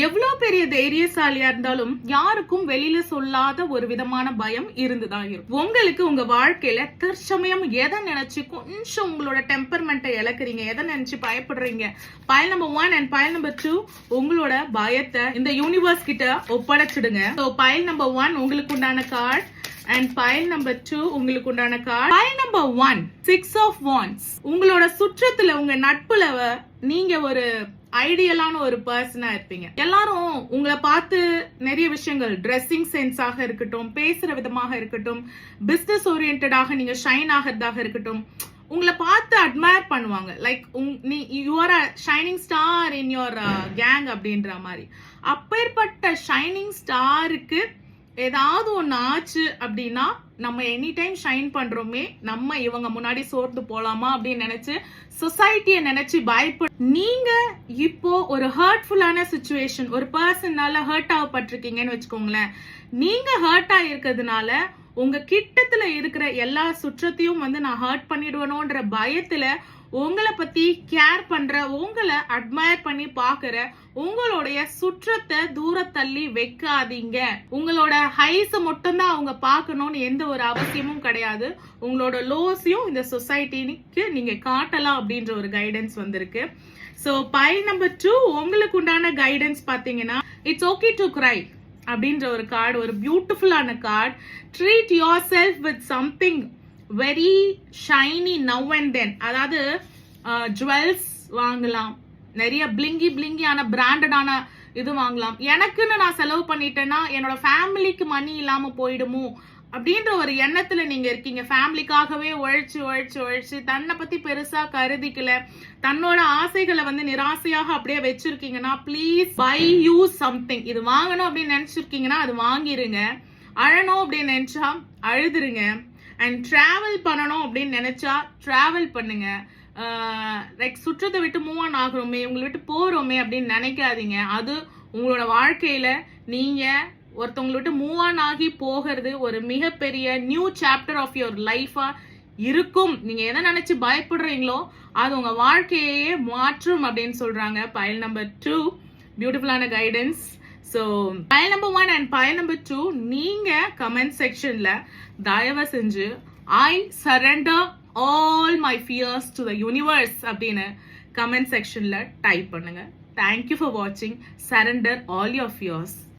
எவ்வளோ பெரிய தைரியசாலியா இருந்தாலும் யாருக்கும் வெளியில சொல்லாத ஒரு விதமான பயம் இருந்துதான் இருக்கும். உங்களுக்கு உங்க வாழ்க்கையில தற்சமயம் எதை நினைச்சு கொஞ்சம் உங்களோட டெம்பர்மெண்ட்டை இழக்கிறீங்க எதை நினைச்சு பயப்படுறீங்க? Pile number one and pile number two உங்களோட பயத்தை இந்த யூனிவர்ஸ் கிட்ட ஒப்படைச்சிடுங்க. ஸோ பயல் நம்பர் ஒன் உங்களுக்கு உண்டான card and pile number two உங்களுக்கு உண்டான card pile number one six of wands உங்களோட சுற்றத்துல உங்க நட்புல நீங்க ஒரு ஐடியலான ஒரு பர்சனா இருப்பீங்க. எல்லாரும் உங்களை பார்த்து நிறைய விஷயங்கள் ட்ரெஸ்ஸிங் சென்ஸாக இருக்கட்டும் பேசுற விதமாக இருக்கட்டும் பிஸ்னஸ் ஓரியன்டாக நீங்க ஷைன் ஆகிறதாக இருக்கட்டும் உங்களை பார்த்து அட்மயர் பண்ணுவாங்க. லைக் நீ you are a shining star in your gang அப்படின்ற மாதிரி. அப்பேற்பட்ட ஷைனிங் ஸ்டாருக்கு ஏதாவது ஒன்று ஆச்சு அப்படின்னா நம்ம எனி டைம் ஷைன் பண்றோமே நம்ம இவங்க முன்னாடி சோர்ந்து போலாமா அப்படின்னு நினைச்சு சொசைட்டியை நினைச்சு பயப்பட நீங்க இப்போ ஒரு ஹர்ட்ஃபுல்லான சுச்சுவேஷன் ஒரு பர்சன்னால ஹர்ட் ஆகப்பட்டிருக்கீங்கன்னு வச்சுக்கோங்களேன். நீங்க ஹர்ட் ஆகிருக்கிறதுனால உங்க கிட்டத்துல இருக்கிற எல்லா சுற்றத்தையும் வந்து நான் ஹர்ட் பண்ணிடுவனோன்ற பயத்துல உங்களை பத்தி கேர் பண்ற உங்களை அட்மயர் பண்ணி பாக்குற உங்களுடைய சுற்றத்தை தூர தள்ளி வைக்காதீங்க. உங்களோட ஹைஸ் மட்டும்தான் அவங்க பார்க்கணும்னு எந்த ஒரு அவசியமும் கிடையாது. உங்களோட லோஸையும் இந்த சொசைட்டிக்கு நீங்க காட்டலாம் அப்படின்ற ஒரு கைடன்ஸ் வந்திருக்கு. ஸோ பைல் நம்பர் டூ உங்களுக்கு உண்டான கைடன்ஸ் பார்த்தீங்கன்னா இட்ஸ் ஓகே டு கிரை அப்படின்ற ஒரு கார்டு ஒரு பியூட்டிஃபுல்லான card treat yourself with something very shiny now and then அதாவது uh, ஜுவல்ஸ் வாங்கலாம். நிறைய பிளிங்கி பிளிங்கியான பிராண்டடான இது வாங்கலாம். எனக்குன்னு நான் செலவு பண்ணிட்டேன்னா என்னோட ஃபேமிலிக்கு மணி இல்லாமல் போயிடுமோ அப்படின்ற ஒரு எண்ணத்துல நீங்க இருக்கீங்க. ஃபேமிலிக்காகவே உழைச்சு உழைச்சு உழைச்சு தன்னை பத்தி பெருசா கருதிக்கல. தன்னோட ஆசைகளை வந்து நிராசையாக அப்படியே வச்சிருக்கீங்கன்னா ப்ளீஸ் பை யூ சம்திங் இது வாங்கணும் அப்படின்னு நினைச்சிருக்கீங்கன்னா அது வாங்கிருங்க. அழணும் அப்படின்னு நினைச்சா அழுதுருங்க. அண்ட் டிராவல் பண்ணணும் அப்படின்னு நினைச்சா டிராவல் பண்ணுங்க. லைக் சுற்றத்தை விட்டு மூவ் ஆன் ஆகிறோமே உங்களை விட்டு போறோமே அப்படின்னு நினைக்காதீங்க. அது உங்களோட வாழ்க்கையில நீங்க ஒருத்தவங்களை விட்டு மூவ் ஆன் ஆகி போகிறது ஒரு மிகப்பெரிய நியூ சாப்டர் ஆஃப் யுவர் லைஃபா இருக்கும். நீங்க எதை நினைச்சு பயப்படுறீங்களோ அது உங்க வாழ்க்கையே மாற்றும் அப்படின்னு சொல்றாங்க. பயல் நம்பர் டூ பியூட்டிஃபுல்லான guidance so pile number one and pile number two நீங்க கமெண்ட் செக்ஷன்ல தயவு செஞ்சு I surrender all my fears to the universe அப்படின்னு கமெண்ட் செக்ஷன்ல டைப் பண்ணுங்க. தேங்க்யூ ஃபார் வாட்சிங் சரண்டர் ஆல் யோர் ஃபியர்ஸ்